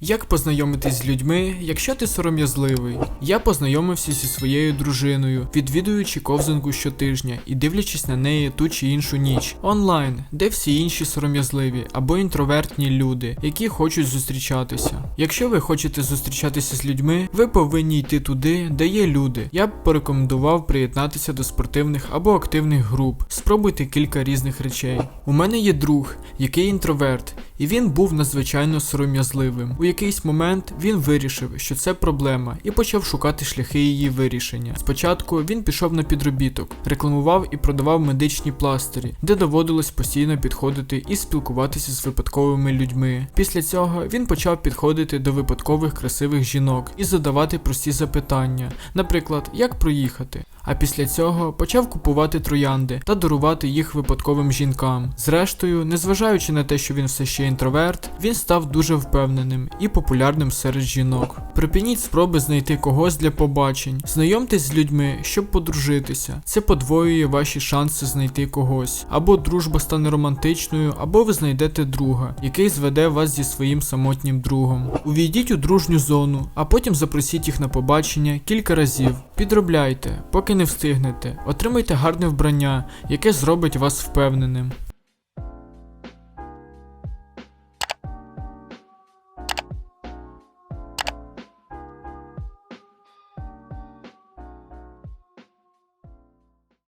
Як познайомитись з людьми, якщо ти сором'язливий? Я познайомився зі своєю дружиною, відвідуючи ковзанку щотижня і дивлячись на неї ту чи іншу ніч онлайн, де всі інші сором'язливі або інтровертні люди, які хочуть зустрічатися. Якщо ви хочете зустрічатися з людьми, ви повинні йти туди, де є люди. Я б порекомендував приєднатися до спортивних або активних груп. Спробуйте кілька різних речей. У мене є друг, який інтроверт, і він був надзвичайно сором'язливим. У якийсь момент він вирішив, що це проблема, і почав шукати шляхи її вирішення. Спочатку він пішов на підробіток, рекламував і продавав медичні пластирі, де доводилось постійно підходити і спілкуватися з випадковими людьми. Після цього він почав підходити до випадкових красивих жінок і задавати прості запитання, наприклад, як проїхати. А після цього почав купувати троянди та дарувати їх випадковим жінкам. Зрештою, незважаючи на те, що він все ще інтроверт, він став дуже впевненим і популярним серед жінок. Припиніть спроби знайти когось для побачень, знайомтесь з людьми, щоб подружитися. Це подвоює ваші шанси знайти когось. Або дружба стане романтичною, або ви знайдете друга, який зведе вас зі своїм самотнім другом. Увійдіть у дружню зону, а потім запросіть їх на побачення кілька разів. Підробляйте, поки не встигнете. Отримайте гарне вбрання, яке зробить вас впевненим.